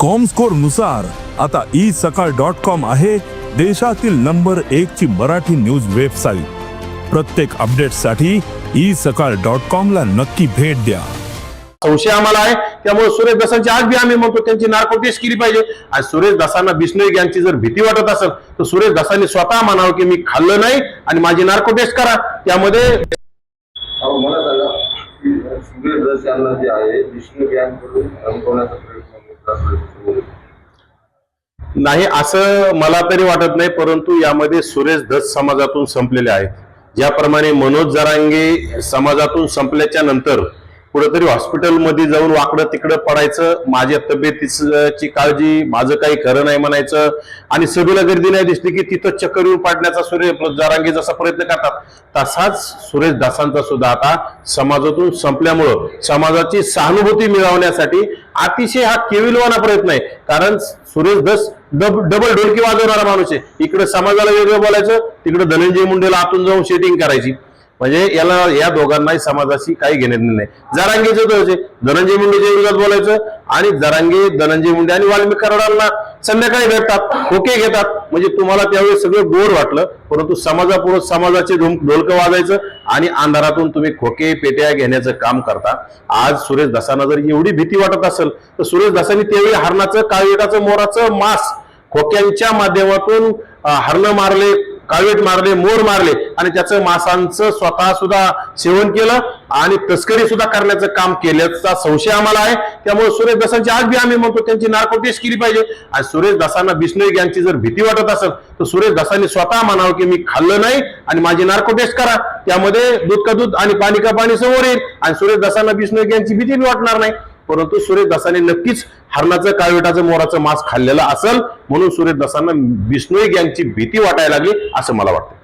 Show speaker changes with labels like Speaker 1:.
Speaker 1: कॉमस्कोरनुसार आता ई सकाळ dot com आहे देशातील नंबर एक ची मराठी न्यूज वेबसाईट प्रत्येक अपडेटसाठी ई सकाळ डॉट कॉम ला नक्की भेट द्या.
Speaker 2: संशय आम्हाला आहे. त्यामुळे सुरेश दसांची आज बी आम्ही म्हणतो त्यांची नार्को टेस्ट केली पाहिजे. आणि सुरेश दसांना बिष्णोई यांची जर भीती वाटत असेल तर सुरेश दसांनी स्वतः म्हणावं की मी खाल्लं नाही आणि माझी नार्को टेस्ट करा. त्यामध्ये
Speaker 3: अहो मला सांगा की सुरेश दस यांना जे आहे विष्णू गँगकडून धमकवण्याचा प्रयत्न मोठा सुरू आहे.
Speaker 2: नाही असं मला तरी वाटत नाही परंतु यामध्ये सुरेश धस समाजातून संपलेले आहेत. ज्याप्रमाणे मनोज जरांगे समाजातून संपल्याच्या नंतर कुठंतरी हॉस्पिटलमध्ये जाऊन वाकडं तिकडं पडायचं माझ्या तब्येतीची काळजी माझं काही खरं नाही म्हणायचं. आणि सभेला गर्दी नाही दिसली की तिथं चक्कर येऊन पाडण्याचा सुरेश जारांगे जसा प्रयत्न करतात तसाच सुरेश दासांचा सुद्धा आता समाजातून संपल्यामुळं समाजाची सहानुभूती मिळवण्यासाठी अतिशय हा केविलवाना प्रयत्न आहे. कारण सुरेश दस डब डबल ढोलकी वाजवणारा माणूस आहे. इकडे समाजाला वेगळं बोलायचं तिकडे धनंजय मुंडेला आतून जाऊन शेटिंग करायची. म्हणजे याला या दोघांनाही समाजाशी काही घेणे नाही. जरांगेचे दोष धनंजय मुंडेच्या विरोधात बोलायचं आणि जरांगे धनंजय मुंडे आणि वाल्मिक कराडांना संध्याकाळी भेटतात खोके घेतात. म्हणजे तुम्हाला त्यावेळी सगळं गोड वाटलं परंतु समाजापुढे समाजाचे ढोलकं वाजायचं आणि अंधारातून तुम्ही खोके पेट्या घेण्याचं काम करता. आज सुरेश दसांना जर एवढी भीती वाटत असेल तर सुरेश दसांनी त्यावेळी हरणाचं काळवेटाचं मोराचं मास खोक्यांच्या माध्यमातून हरणं मारले काळवेट मारले मोर मारले आणि त्याचं मासांचं स्वतः सुद्धा सेवन केलं आणि तस्करी सुद्धा करण्याचं काम केल्याचा संशय आम्हाला आहे. त्यामुळे सुरेश दसांची आज बी आम्ही म्हणतो त्यांची नार्कोटेस्ट केली पाहिजे. आणि सुरेश दसांना बिष्णोई यांची जर भीती वाटत असेल तर सुरेश दसांनी स्वतः म्हणावं की मी खाल्लं नाही आणि माझी नार्कोटेस्ट करा. त्यामध्ये दूध का दूध आणि पाणी का पाणी समोर येईल. आणि सुरेश दसांना बिष्णोई यांची भीती वाटणार नाही. परंतु सुरेश नक्कीच हरणाचं काळविटाचं मोराचं मांस खाल्लेलं असेल. म्हणून सुरेश दसांना बिष्णोई गँगची भीती वाटायला लागली असं मला वाटतं